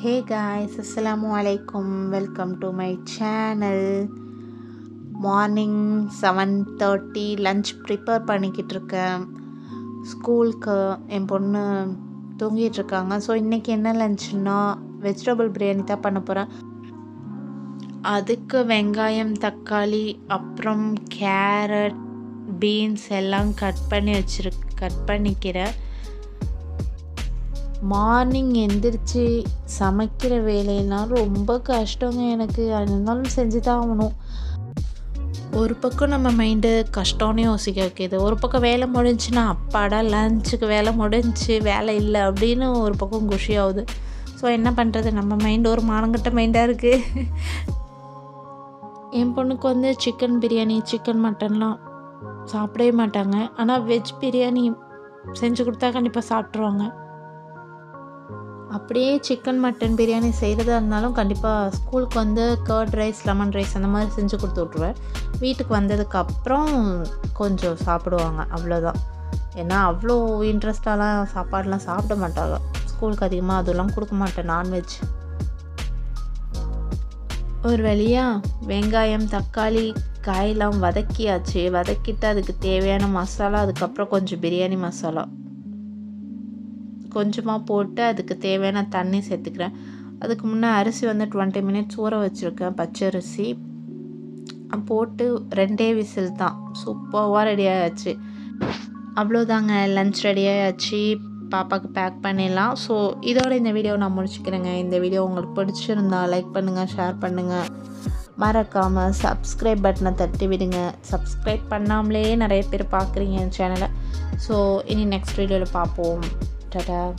ஹே guys அஸ்ஸலாமு அலைக்கும். Welcome to my channel morning seven thirty lunch prepare பண்ணிக்கிட்டு இருக்கேன். ஸ்கூலுக்கு என் பொண்ணு தூங்கிட்டுருக்காங்க ஸோ இன்றைக்கி என்ன லஞ்சுன்னா வெஜிடபிள் பிரியாணி தான் பண்ண போகிறேன் அதுக்கு வெங்காயம் தக்காளி அப்புறம் கேரட் பீன்ஸ் எல்லாம் கட் பண்ணி வச்சிரு கட் பண்ணிக்கிறேன். மார்னிங் எந்திரிச்சு சமைக்கிற வேலையெல்லாம் ரொம்ப கஷ்டங்க எனக்கு. இருந்தாலும் செஞ்சு தான் ஆகணும். ஒரு பக்கம் நம்ம மைண்டு கஷ்டம்னு யோசிக்க வைக்கிது ஒரு பக்கம் வேலை முடிஞ்சுன்னா அப்பாடா லஞ்சுக்கு வேலை முடிஞ்சு வேலை இல்லை அப்படின்னு ஒரு பக்கம் குஷி ஆகுது ஸோ என்ன பண்ணுறது நம்ம மைண்டு ஒரு மானங்கட்ட மைண்டாக இருக்குது என் பொண்ணுக்கு வந்து சிக்கன் பிரியாணி சிக்கன் மட்டன்லாம் சாப்பிடவே மாட்டாங்க. ஆனால் வெஜ் பிரியாணி செஞ்சு கொடுத்தா கண்டிப்பாக சாப்பிட்ருவாங்க அப்படியே சிக்கன் மட்டன் பிரியாணி செய்கிறதா இருந்தாலும் கண்டிப்பாக ஸ்கூலுக்கு வந்து கர்ட் ரைஸ் லெமன் ரைஸ் அந்த மாதிரி செஞ்சு கொடுத்து விட்ருவேன் வீட்டுக்கு வந்ததுக்கப்புறம் கொஞ்சம் சாப்பிடுவாங்க அவ்வளோதான் ஏன்னா அவ்வளோ இன்ட்ரெஸ்டாலாம் சாப்பாடெலாம் சாப்பிட மாட்டாங்க. ஸ்கூலுக்கு அதிகமாக அதெல்லாம் கொடுக்க மாட்டேன் நான்வெஜ் ஒரு வழியாக வெங்காயம் தக்காளி காயெல்லாம் வதக்கியாச்சு. வதக்கிட்டு அதுக்கு தேவையான மசாலா அதுக்கப்புறம் கொஞ்சம் பிரியாணி மசாலா. கொஞ்சமாக போட்டு அதுக்கு தேவையான தண்ணி சேர்த்துக்கிறேன். அதுக்கு முன்னே அரிசி வந்து டுவெண்ட்டி மினிட்ஸ் ஊற வச்சுருக்கேன் பச்சரிசி போட்டு ரெண்டே விசில் தான். சூப்பராக ரெடி ஆயாச்சு. அவ்வளோதாங்க லன்ச் ரெடி ஆயாச்சு. பாப்பாவுக்கு பேக் பண்ணிடலாம். ஸோ இதோட இந்த வீடியோ நான் முடிச்சுக்கிறேங்க. இந்த வீடியோ உங்களுக்கு பிடிச்சிருந்தா லைக் பண்ணுங்கள் ஷேர் பண்ணுங்கள் மறக்காமல் சப்ஸ்கிரைப் பட்டனை தட்டி விடுங்க. சப்ஸ்கிரைப் பண்ணாமலே நிறைய பேர் பார்க்குறீங்க என் சேனலை ஸோ இனி நெக்ஸ்ட் வீடியோவில் பார்ப்போம். Ta-da.